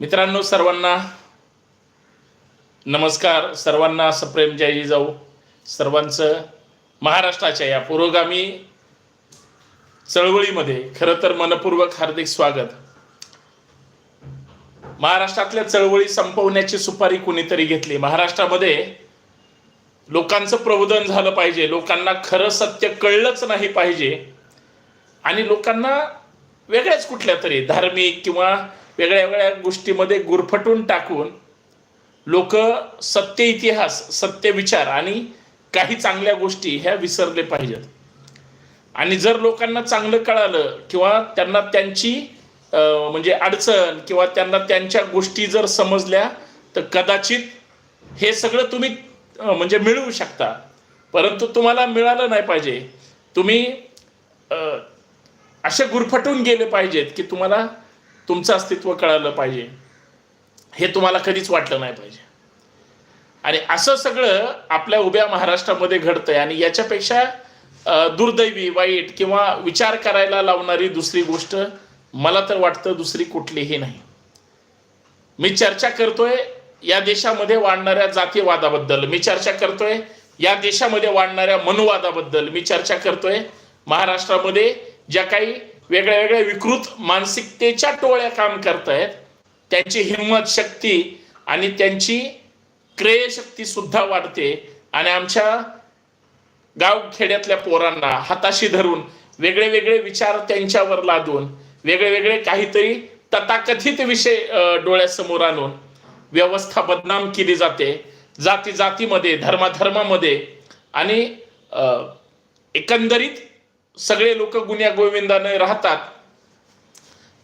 मित्रांनो सर्वांना नमस्कार. सर्वांना सप्रेम जय जाऊ सर्वांचं महाराष्ट्राच्या या पुरोगामी चळवळीमध्ये खरं तर मनपूर्वक हार्दिक स्वागत. महाराष्ट्रातल्या चळवळी संपवण्याची सुपारी कुणीतरी घेतली. महाराष्ट्रामध्ये लोकांचं प्रबोधन झालं पाहिजे. लोकांना खरं सत्य कळलंच नाही पाहिजे. आणि लोकांना वेगळ्याच कुठल्या तरी धार्मिक किंवा वेगळ्या वेगळ्या गोष्टीमध्ये गुरफटून टाकून लोक सत्य इतिहास सत्य विचार आणि काही चांगल्या गोष्टी ह्या विसरले पाहिजेत. आणि जर लोकांना चांगलं कळालं किंवा त्यांना त्यांची म्हणजे अडचण किंवा त्यांना त्यांच्या गोष्टी जर समजल्या तर कदाचित हे सगळं तुम्ही म्हणजे मिळवू शकता. परंतु तुम्हाला मिळालं नाही पाहिजे. तुम्ही असे गुरफटून गेले पाहिजेत की तुम्हाला तुमचं अस्तित्व कळालं पाहिजे. हे तुम्हाला कधीच वाटलं नाही पाहिजे. आणि असं सगळं आपल्या उभ्या महाराष्ट्रामध्ये घडतंय आणि याच्यापेक्षा दुर्दैवी वाईट किंवा विचार करायला लावणारी दुसरी गोष्ट मला तर वाटतं दुसरी कुठलीही नाही. मी चर्चा करतोय या देशामध्ये वाढणाऱ्या जातीवादाबद्दल. मी चर्चा करतोय या देशामध्ये वाढणाऱ्या मनुवादाबद्दल. मी चर्चा करतोय महाराष्ट्रामध्ये ज्या काही वेगळ्या वेगळ्या विकृत मानसिकतेच्या टोळ्या काम करतायत त्यांची हिंमत शक्ती आणि त्यांची क्रेयशक्ती सुद्धा वाढते. आणि आमच्या गावखेड्यातल्या पोरांना हाताशी धरून वेगळे वेगळे विचार त्यांच्यावर लादून वेगळे वेगळे काहीतरी तथाकथित विषय डोळ्यासमोर आणून व्यवस्था बदनाम केली जाते. जाती जातीमध्ये धर्माधर्मामध्ये आणि एकंदरीत सगळे लोक गुन्ह्या गोविंदाने राहतात.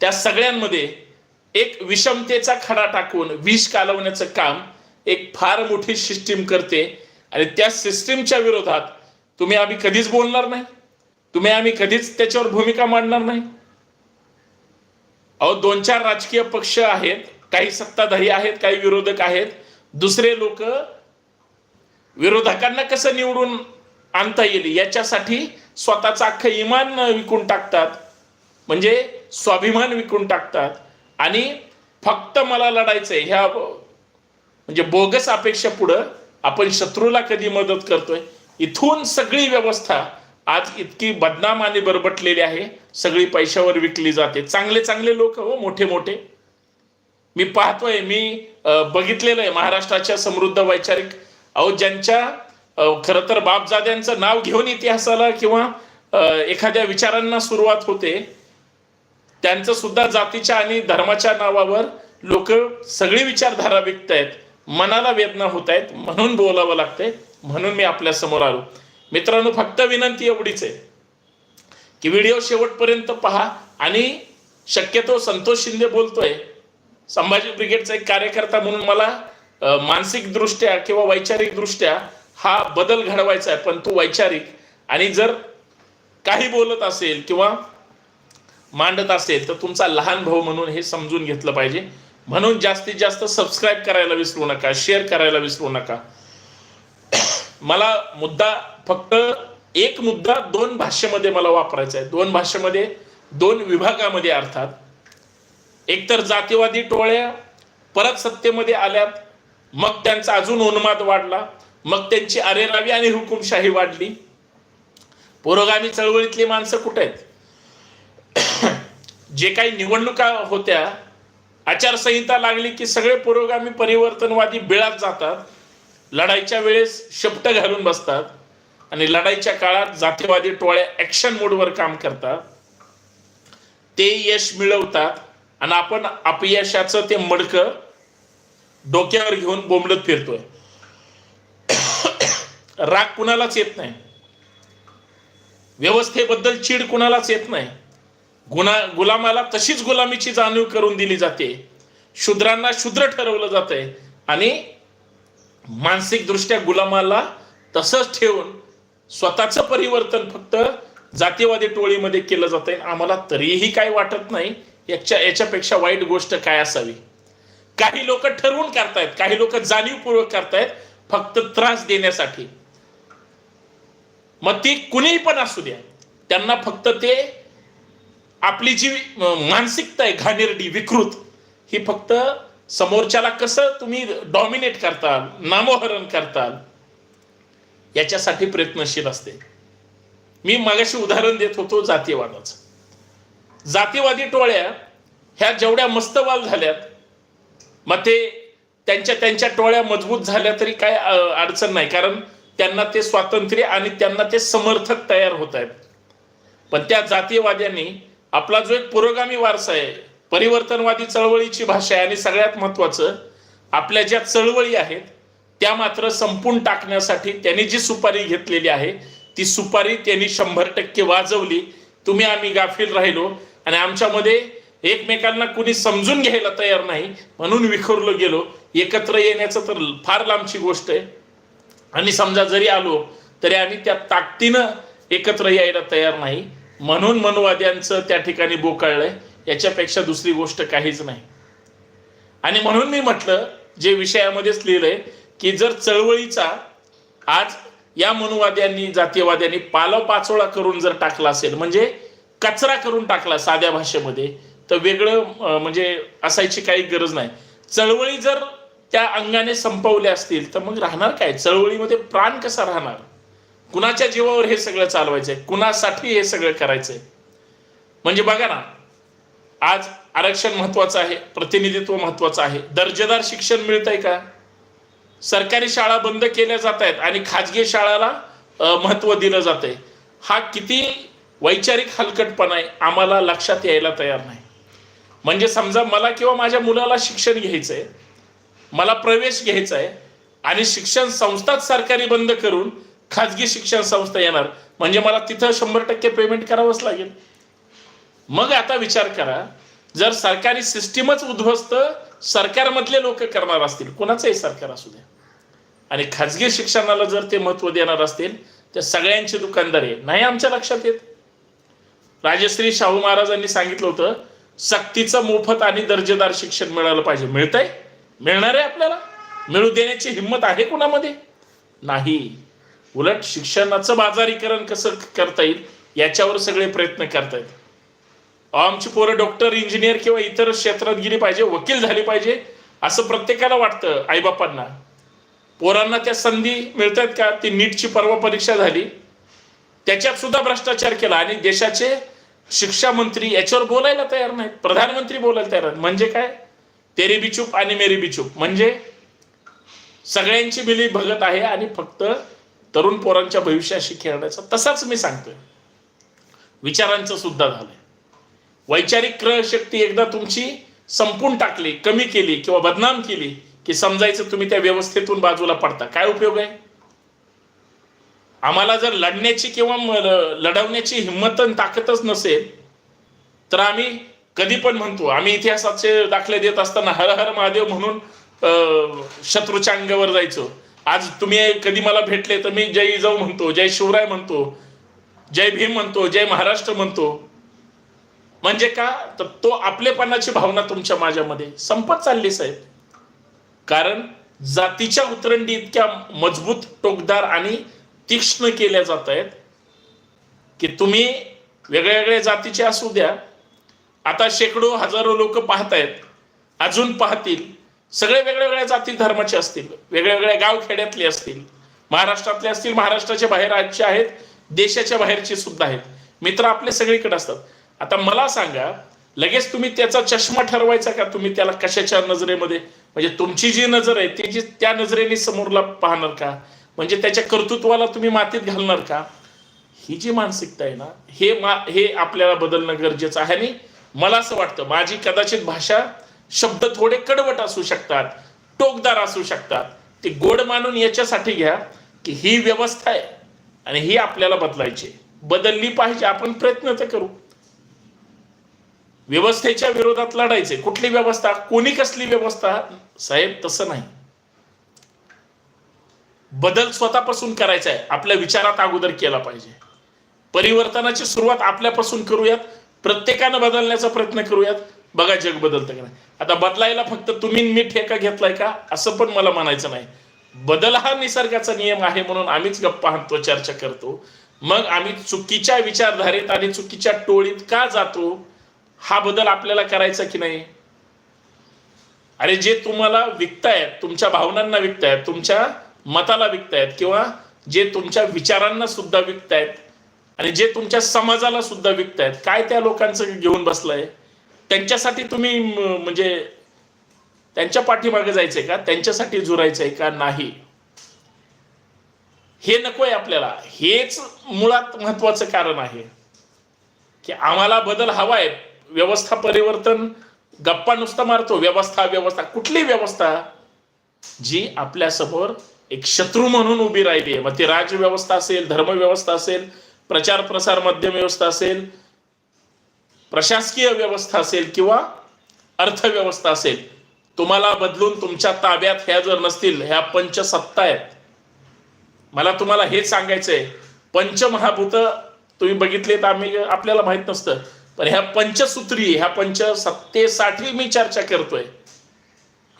त्या सगळ्यांमध्ये एक विषमतेचा खडा टाकून विष कालवण्याचं काम एक फार मोठी सिस्टीम करते. आणि त्या सिस्टीमच्या विरोधात तुम्ही आम्ही कधीच बोलणार नाही. तुम्ही आम्ही कधीच त्याच्यावर भूमिका मांडणार नाही. अहो दोन चार राजकीय पक्ष आहेत काही सत्ताधारी आहेत काही विरोधक आहेत. दुसरे लोक विरोधकांना कसं निवडून आणता येईल. याच्यासाठी स्वतःचं अख्खं इमान विकून टाकतात. म्हणजे स्वाभिमान विकून टाकतात. आणि फक्त मला लढायचंय ह्या म्हणजे बोगस अपेक्षा पुढं आपण शत्रूला कधी मदत करतोय? इथून सगळी व्यवस्था आज इतकी बदनाम आणि बरबटलेली आहे. सगळी पैशावर विकली जाते. चांगले चांगले लोक हो मोठे मोठे. मी पाहतोय मी बघितलेलं आहे. महाराष्ट्राच्या समृद्ध वैचारिक अहो ज्यांच्या खरं तर बापजाद्यांचं नाव घेऊन इतिहासाला किंवा एखाद्या विचारांना सुरुवात होते त्यांचं सुद्धा जातीच्या आणि धर्माच्या नावावर लोक सगळी विचारधारा विकतायत मनाला वेदना होत आहेत म्हणून बोलावं लागतंय म्हणून मी आपल्यासमोर आलो. मित्रांनो फक्त विनंती एवढीच आहे की व्हिडिओ शेवटपर्यंत पहा आणि शक्यतो संतोष शिंदे बोलतोय. संभाजी ब्रिगेडचा एक कार्यकर्ता म्हणून मला मानसिकदृष्ट्या मानसिक दृष्ट्या किंवा वैचारिक दृष्ट्या हा बदल घडवायचा आहे पण तो वैचारिक. आणि जर काही बोलत असेल किंवा मांडत असेल तर तुमचा लहान भाऊ म्हणून हे समजून घेतलं पाहिजे. म्हणून जास्तीत जास्त सबस्क्राईब करायला विसरू नका शेअर करायला विसरू नका. मला मुद्दा फक्त एक मुद्दा दोन भाषेमध्ये मला वापरायचा आहे. दोन भाषेमध्ये दोन विभागामध्ये अर्थात. एकतर जातीवादी टोळ्या परत सत्तेमध्ये आल्यात मग त्यांचा अजून उन्माद वाढला. मग त्यांची अरेरावी आणि हुकुमशाही वाढली. पुरोगामी चळवळीतली माणसं कुठे आहेत? जे काही निवडणुका होत्या आचारसंहिता लागली की सगळे पुरोगामी परिवर्तनवादी बिळात जातात. लढाईच्या वेळेस शपट घालून बसतात आणि लढाईच्या काळात जातीवादी टोळ्या ऍक्शन मोडवर काम करतात. ते यश मिळवतात आणि आपण अपयशाचं ते मडकं डोक्यावर घेऊन बोंबलत फिरतोय. राग कुणालाच येत नाही. व्यवस्थेबद्दल चीड कुणालाच येत नाही. गुणा गुलामाला तशीच गुलामीची जाणीव करून दिली जाते. शूद्रांना शूद्र ठरवलं जातंय. आणि मानसिकदृष्ट्या गुलामाला तसंच ठेवून स्वतःचं परिवर्तन फक्त जातीवादी टोळीमध्ये केलं जातंय. आम्हाला तरीही काय वाटत नाही. याच्या याच्यापेक्षा वाईट गोष्ट काय असावी? काही लोक ठरवून करतायत. काही लोक जाणीवपूर्वक करतायत. फक्त त्रास देण्यासाठी. मग ती कुणीही पण असू द्या. त्यांना फक्त ते आपली जी मानसिकता आहे घाणेरडी विकृत ही फक्त समोरच्याला कसं तुम्ही डॉमिनेट करताल नामोहरण करताल याच्यासाठी प्रयत्नशील असते. मी मागाशी उदाहरण देत होतो जातीयवादाचं. जातीवादी टोळ्या ह्या जेवढ्या मस्तवाल झाल्यात मग ते त्यांच्या त्यांच्या टोळ्या मजबूत झाल्या तरी काय अडचण नाही. कारण त्यांना ते स्वातंत्र्य आणि त्यांना ते समर्थक तयार होत आहेत. पण त्या जातीयवाद्यांनी आपला जो एक पुरोगामी वारसा आहे परिवर्तनवादी चळवळीची भाषा आहे आणि सगळ्यात महत्वाचं आपल्या ज्या चळवळी आहेत त्या मात्र संपून टाकण्यासाठी त्यांनी जी सुपारी घेतलेली आहे ती सुपारी त्यांनी शंभर टक्के वाजवली. तुम्ही आम्ही गाफील राहिलो आणि आमच्यामध्ये एकमेकांना कुणी समजून घ्यायला तयार नाही म्हणून विखुरलो गेलो. एकत्र येण्याचं तर फार लांबची गोष्ट आहे. आणि समजा जरी आलो तरी आम्ही त्या ताकदीनं एकत्र यायला तयार नाही. म्हणून मनवाद्यांचं त्या ठिकाणी बोकाळलंय. याच्यापेक्षा दुसरी गोष्ट काहीच नाही. आणि म्हणून मी म्हटलं जे विषयामध्येच लिहिलंय की जर चळवळीचा आज या मनुवाद्यांनी जातीयवाद्यांनी पालव पाचोळा करून जर टाकला असेल म्हणजे कचरा करून टाकला साध्या भाषेमध्ये तर वेगळं म्हणजे असायची काही गरज नाही. चळवळी जर त्या अंगाने संपवल्या असतील तर मग राहणार काय? चळवळीमध्ये प्राण कसा राहणार? कुणाच्या जीवावर हे सगळं चालवायचंय? कुणासाठी हे सगळं करायचंय? म्हणजे बघा ना आज आरक्षण महत्वाचं आहे प्रतिनिधित्व महत्वाचं आहे. दर्जेदार शिक्षण मिळतंय का? सरकारी शाळा बंद केल्या जात आहेत आणि खाजगी शाळाला महत्त्व दिलं जातंय. हा किती वैचारिक हलकटपणा आहे आम्हाला लक्षात यायला तयार नाही. म्हणजे समजा मला किंवा माझ्या मुलाला शिक्षण घ्यायचंय मला प्रवेश घ्यायचा आहे आणि शिक्षण संस्थाच सरकारी बंद करून खाजगी शिक्षण संस्था येणार. म्हणजे मला तिथं शंभर टक्के पेमेंट करावंच लागेल. मग आता विचार करा जर सरकारी सिस्टीमच उद्ध्वस्त सरकारमधले लोक करणार असतील कोणाचंही सरकार असू द्या. आणि खाजगी शिक्षणाला जर ते महत्त्व देणार असतील तर सगळ्यांची दुकानदारी आहे. नाही आमच्या लक्षात येत. राजश्री शाहू महाराजांनी सांगितलं होतं सक्तीचं मोफत आणि दर्जेदार शिक्षण मिळालं पाहिजे. मिळतंय? मिळणार आहे आपल्याला? मिळू देण्याची हिंमत आहे कुणामध्ये? नाही. उलट शिक्षणाचं बाजारीकरण कसं करता येईल याच्यावर सगळे प्रयत्न करतायत आमची पोरं डॉक्टर इंजिनियर किंवा इतर क्षेत्रात गेली पाहिजे वकील झाली पाहिजे असं प्रत्येकाला वाटतं आईबापांना. पोरांना त्या संधी मिळतात का? ती नीटची परवा परीक्षा झाली. त्याच्यात सुद्धा भ्रष्टाचार केला आणि देशाचे शिक्षा मंत्री याच्यावर बोलायला तयार नाहीत. प्रधानमंत्री बोलायला तयार म्हणजे काय? तेरी बिचूप आणि मेरी बिचूप म्हणजे सगळ्यांची मिली भगत आहे आणि फक्त तरुण पोरांच्या भविष्याशी खेळण्याचा तसाच मी सांगतोय. विचारांचं सुद्धा झालंय. वैचारिक क्रयशक्ती एकदा तुमची संपून टाकली कमी केली किंवा बदनाम केली की समजायचं तुम्ही त्या व्यवस्थेतून बाजूला पडता. काय उपयोग आहे? आम्हाला जर लढण्याची किंवा लढवण्याची हिंमत आणि ताकदच नसेल तर आम्ही कधी पण म्हणतो आम्ही इतिहासाचे दाखले देत असताना हर हर महादेव म्हणून शत्रूच्या अंगावर जायचो. आज तुम्ही कधी मला भेटले तर मी जय जाऊ म्हणतो जय शिवराय म्हणतो जय भीम म्हणतो जय महाराष्ट्र म्हणतो. म्हणजे का? तर तो आपलेपणाची भावना तुमच्या माझ्यामध्ये संपत चालली साहेब. कारण जातीच्या उतरंडी इतक्या मजबूत टोकदार आणि तीक्ष्ण केल्या जात आहेत की तुम्ही वेगळ्या वेगळ्या जातीचे असू द्या आता शेकडो हजारो लोक पाहतायत अजून पाहतील. सगळे वेगळ्या वेगळ्या जाती धर्माचे असतील वेगळ्या वेगळ्या गाव खेड्यातले असतील. महाराष्ट्रातले असतील महाराष्ट्राच्या बाहेर राज्य आहेत देशाच्या बाहेरचे सुद्धा आहेत. मित्र आपले सगळीकडे असतात. आता मला सांगा लगेच तुम्ही त्याचा चष्मा ठरवायचा का? तुम्ही त्याला कशाच्या नजरेमध्ये? म्हणजे तुमची जी नजर आहे ती जी त्या नजरेने समोरला पाहणार का? म्हणजे त्याच्या कर्तृत्वाला तुम्ही मातीत घालणार का? ही जी मानसिकता आहे ना हे मा हे आपल्याला बदलणं गरजेचं आहे आणि मला असं वाटतं माझी कदाचित भाषा शब्द थोडे कडवट असू शकतात टोकदार असू शकतात. ते गोड मानून याच्यासाठी घ्या की ही व्यवस्था आहे आणि ही आपल्याला बदलायची बदलली पाहिजे आपण प्रयत्न तर करू. व्यवस्थेच्या विरोधात लढायचे कुठली व्यवस्था? कोणी कसली व्यवस्था? साहेब तसं नाही. बदल स्वतःपासून करायचा आहे आपल्या विचारात अगोदर केला पाहिजे. परिवर्तनाची सुरुवात आपल्यापासून करूयात. प्रत्येकानं बदलण्याचा प्रयत्न करूयात. बघा जग बदलतं का नाही. आता बदलायला फक्त तुम्ही मी ठेका घेतलाय का? असं पण मला म्हणायचं नाही. बदल हा निसर्गाचा नियम आहे म्हणून आम्हीच गप्पा हाणतो चर्चा करतो. मग आम्ही चुकीच्या विचारधारेत आणि चुकीच्या टोळीत का जातो? हा बदल आपल्याला करायचा की नाही? अरे जे तुम्हाला विकतायत तुमच्या भावनांना विकतायत तुमच्या मताला विकतायत किंवा जे तुमच्या विचारांना सुद्धा विकतायत आणि जे तुमच्या समाजाला सुद्धा विकतायत काय त्या लोकांचं घेऊन बसलंय? त्यांच्यासाठी तुम्ही म्हणजे त्यांच्या पाठीमागे जायचंय का? त्यांच्यासाठी झुरायचंय का? नाही. हे नकोय आपल्याला. हेच मुळात महत्वाचं कारण आहे. की आम्हाला बदल हवाय. व्यवस्था परिवर्तन गप्पा नुसता मारतो. व्यवस्था व्यवस्था. कुठली व्यवस्था? जी आपल्यासमोर एक शत्रू म्हणून उभी राहिली आहे. मग ती राजव्यवस्था असेल धर्मव्यवस्था असेल प्रचार प्रसार माध्यम व्यवस्था असेल प्रशासकीय व्यवस्था असेल किंवा अर्थव्यवस्था असेल तुम्हाला बदलून तुमच्या ताब्यात ह्या जर नसतील ह्या पंचसत्ता आहेत. मला तुम्हाला हेच सांगायचंय पंचमहाभूत तुम्ही बघितले तर आम्ही आपल्याला माहीत नसतं पण ह्या पंचसूत्री ह्या पंचसत्तेसाठी मी चर्चा करतोय.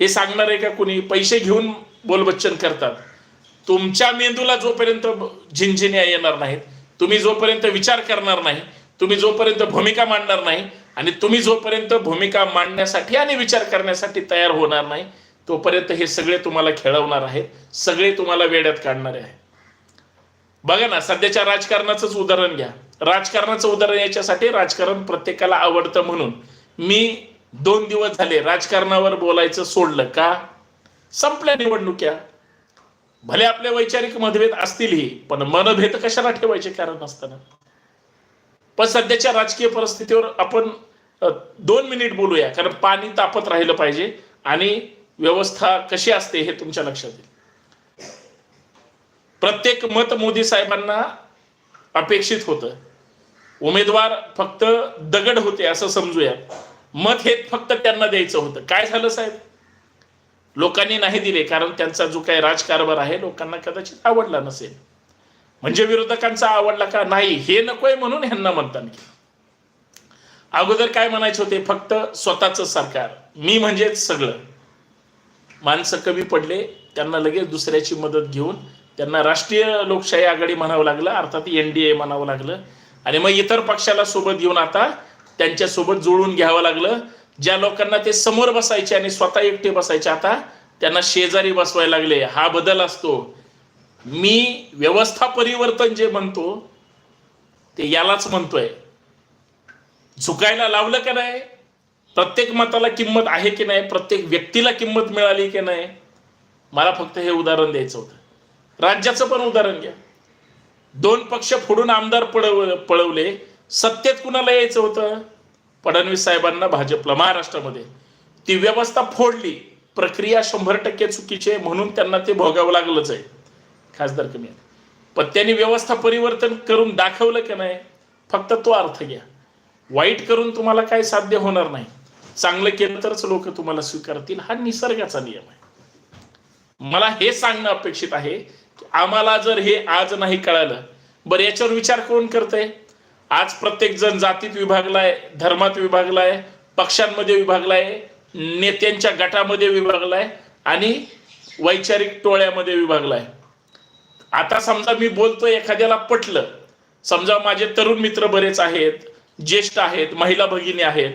हे सांगणार आहे का कुणी? पैसे घेऊन बोलबच्चन करतात. तुमच्या मेंदूला जोपर्यंत झिंझिन्या येणार नाहीत तुम्ही जोपर्यंत विचार करणार नाही तुम्ही जोपर्यंत भूमिका मांडणार नाही आणि तुम्ही जोपर्यंत भूमिका मांडण्यासाठी आणि विचार करण्यासाठी तयार होणार नाही तोपर्यंत हे सगळे तुम्हाला खेळवणार आहेत सगळे तुम्हाला वेड्यात काढणारे आहेत. बघा ना सध्याच्या राजकारणाचंच उदाहरण घ्या. राजकारणाचं उदाहरण याच्यासाठी राजकारण प्रत्येकाला आवडतं म्हणून. मी दोन दिवस झाले राजकारणावर बोलायचं सोडलं का? संपल्या निवडणुक्या. भले आपले वैचारिक मतभेद असतीलही पण मनभेद कशाला ठेवायचे कारण असताना पण सध्याच्या राजकीय परिस्थितीवर आपण दोन मिनिट बोलूया कारण पाणी तापत राहिलं पाहिजे आणि व्यवस्था कशी असते हे तुमच्या लक्षात येईल. प्रत्येक मत मोदी साहेबांना अपेक्षित होतं. उमेदवार फक्त दगड होते असं समजूया. मत हे फक्त त्यांना द्यायचं होतं. काय झालं साहेब? लोकांनी नाही दिले कारण त्यांचा जो काही राजकारभार आहे लोकांना कदाचित आवडला नसेल. म्हणजे विरोधकांचा आवडला का? नाही. हे नकोय म्हणून ह्यांना मतदान की अगोदर काय म्हणायचे होते? फक्त स्वतःच सरकार. मी म्हणजेच सगळं. माणसं कमी पडले त्यांना लगेच दुसऱ्याची मदत घेऊन त्यांना राष्ट्रीय लोकशाही आघाडी म्हणावं लागलं अर्थात एन डी ए म्हणावं लागलं. आणि मग इतर पक्षाला सोबत घेऊन आता त्यांच्यासोबत जुळून घ्यावं लागलं. ज्या लोकांना ते समोर बसायचे आणि स्वतः एकटे बसायचे आता त्यांना शेजारी बसवायला लागले. हा बदल असतो. मी व्यवस्था परिवर्तन जे म्हणतो ते यालाच म्हणतोय. झुकायला लावलं का नाही? प्रत्येक मताला किंमत आहे की नाही? प्रत्येक व्यक्तीला किंमत मिळाली की नाही? मला फक्त हे उदाहरण द्यायचं होतं. राज्याचं पण उदाहरण घ्या. दोन पक्ष फोडून आमदार पळव पळवले. सत्तेत कुणाला यायचं होतं? फडणवीस साहेबांना भाजपला महाराष्ट्रामध्ये. ती व्यवस्था फोडली. प्रक्रिया शंभर टक्के चुकीची आहे म्हणून त्यांना ते भोगावं लागलंच आहे. खासदार कमी आहे. पण त्यांनी व्यवस्था परिवर्तन करून दाखवलं की नाही फक्त तो अर्थ घ्या. वाईट करून तुम्हाला काय साध्य होणार नाही. चांगलं केलं तरच लोक तुम्हाला स्वीकारतील. हा निसर्गाचा नियम आहे. मला हे सांगणं अपेक्षित आहे की आम्हाला जर हे आज नाही कळालं बरं याच्यावर विचार कोण करतंय? आज प्रत्येक जण जातीत विभागलाय धर्मात विभागलाय पक्षांमध्ये विभागलाय नेत्यांच्या गटामध्ये विभागलाय आणि वैचारिक टोळ्यामध्ये विभागलाय. आता समजा मी बोलतो एखाद्याला पटलं. समजा माझे तरुण मित्र बरेच आहेत ज्येष्ठ आहेत महिला भगिनी आहेत.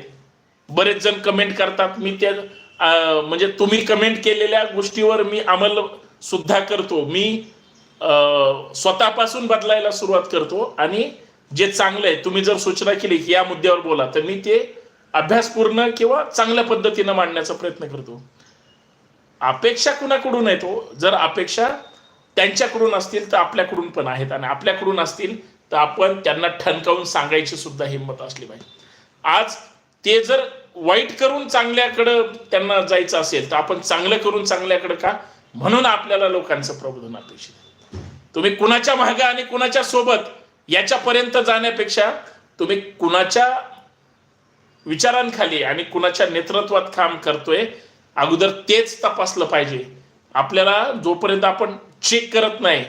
बरेच जण कमेंट करतात मी त्या म्हणजे तुम्ही कमेंट केलेल्या गोष्टीवर मी अंमल सुद्धा करतो. मी स्वतःपासून बदलायला सुरुवात करतो आणि जे चांगलं आहे तुम्ही जर सूचना केली की या मुद्द्यावर बोला तर मी ते अभ्यासपूर्ण किंवा चांगल्या पद्धतीनं मांडण्याचा प्रयत्न करतो. अपेक्षा कुणाकडून आहे तो? जर अपेक्षा त्यांच्याकडून असतील तर आपल्याकडून पण आहेत आणि आपल्याकडून असतील तर आपण त्यांना ठणकावून सांगायची सुद्धा हिंमत असली पाहिजे. आज ते जर वाईट करून चांगल्याकडं त्यांना जायचं असेल तर आपण चांगलं करून चांगल्याकडं का? म्हणून आपल्याला लोकांचं प्रबोधन अपेक्षित तुम्ही कुणाच्या मागे आणि कुणाच्या सोबत याच्यापर्यंत जाण्यापेक्षा तुम्ही कुणाच्या विचारांखाली आणि कुणाच्या नेतृत्वात काम करतोय अगोदर तेच तपासलं पाहिजे. आपल्याला जोपर्यंत आपण चेक करत नाही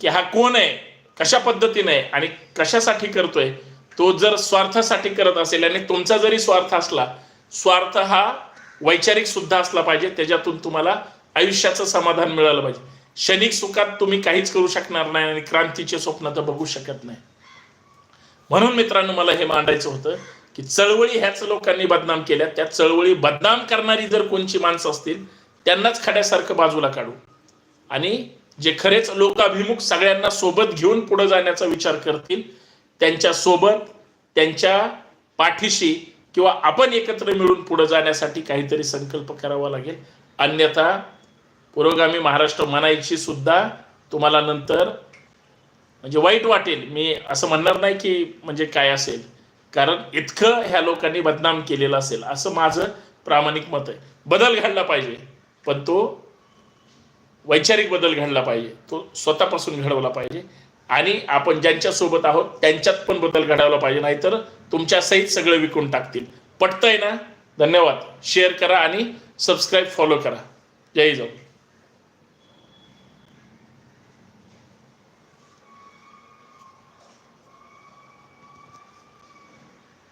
की हा कोण आहे कशा पद्धतीने आहे आणि कशासाठी करतोय तो जर स्वार्थासाठी करत असेल आणि तुमचा जरी स्वार्थ असला स्वार्थ हा वैचारिक सुद्धा असला पाहिजे त्याच्यातून तुम्हाला आयुष्याचं समाधान मिळालं पाहिजे. क्षणिक सुखात तुम्ही काहीच करू शकणार नाही आणि क्रांतीचे स्वप्न तर बघू शकत नाही. म्हणून मित्रांनो मला हे मांडायचं होतं की चळवळी ह्याच लोकांनी बदनाम केल्या. त्या चळवळी बदनाम करणारी जर कोणची माणसं असतील त्यांनाच खड्यासारखं बाजूला काढू. आणि जे खरेच लोकाभिमुख सगळ्यांना सोबत घेऊन पुढे जाण्याचा विचार करतील त्यांच्यासोबत त्यांच्या पाठीशी किंवा आपण एकत्र मिळून पुढे जाण्यासाठी काहीतरी संकल्प करावा लागेल. अन्यथा पुरोगामी महाराष्ट्र म्हणायची सुद्धा तुम्हाला नंतर म्हणजे वाईट वाटेल. मी असं म्हणणार नाही की म्हणजे काय असेल. कारण इतकं ह्या लोकांनी बदनाम केलेलं असेल असं माझं प्रामाणिक मत आहे. बदल घडला पाहिजे पण तो वैचारिक बदल घडला पाहिजे. तो स्वतःपासून घडवला पाहिजे. आणि आपण ज्यांच्या सोबत आहोत त्यांच्यात पण बदल घडवला पाहिजे नाहीतर तुमच्या सहित सगळं विकून टाकतील. पटतंय ना? धन्यवाद. शेअर करा आणि सबस्क्राईब फॉलो करा. जय जाऊ